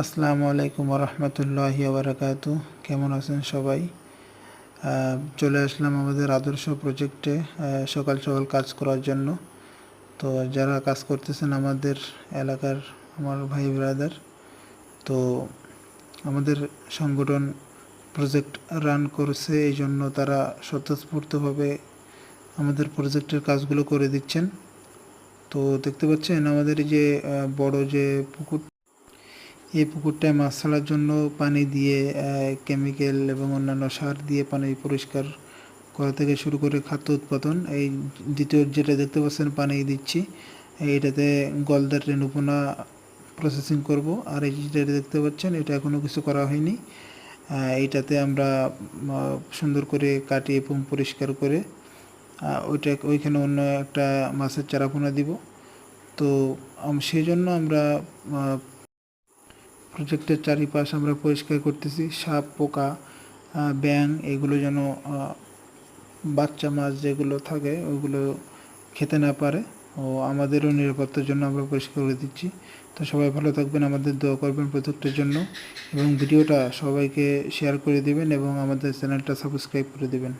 আসসালামু আলাইকুম রহমতুল্লাহি বারাকাতু কেমন আছেন সবাই? চলে আসলাম আমাদের আদর্শ প্রজেক্টে সকাল সকাল কাজ করার জন্য। তো যারা কাজ করতেছেন আমাদের এলাকার আমার ভাই ব্রাদার, তো আমাদের সংগঠন প্রজেক্ট রান করছে, এই জন্য তারা স্বতঃস্ফূর্তভাবে আমাদের প্রজেক্টের কাজগুলো করে দিচ্ছেন। তো দেখতে পাচ্ছেন আমাদের যে বড় যে পুকুর এই পুকুরটায় মাছ ছাড়ার জন্য পানি দিয়ে কেমিক্যাল এবং অন্যান্য সার দিয়ে পানি পরিষ্কার করা থেকে শুরু করে খাদ্য উৎপাদন, এই দ্বিতীয় যেটা দেখতে পাচ্ছেন পানি দিচ্ছি, এটাতে গলদার রেণুপোনা প্রসেসিং করব, আর এই যেটা দেখতে পাচ্ছেন এটা এখনও কিছু করা হয়নি এইটাতে আমরা সুন্দর করে কাটিয়ে এবং পরিষ্কার করে ওইটা, ওইখানে অন্য একটা মাছের চারাপোনা দিব, তো সেই জন্য আমরা প্রজেক্টের চারিপাশ আমরা পরিষ্কার করতেছি। সাপ, পোকা ব্যাঙ, এগুলো যেন বাচ্চা মাছ যেগুলো থাকে, ওগুলো খেতে না পারে। ও আমাদেরও নিরাপত্তার জন্য আমরা পরিষ্কার করে দিচ্ছি। তো সবাই ভালো থাকবেন, আমাদের দোয়া করবেন প্রজেক্টের জন্য। এবং ভিডিওটা সবাইকে শেয়ার করে দিবেন এবং আমাদের চ্যানেলটা সাবস্ক্রাইব করে দিবেন।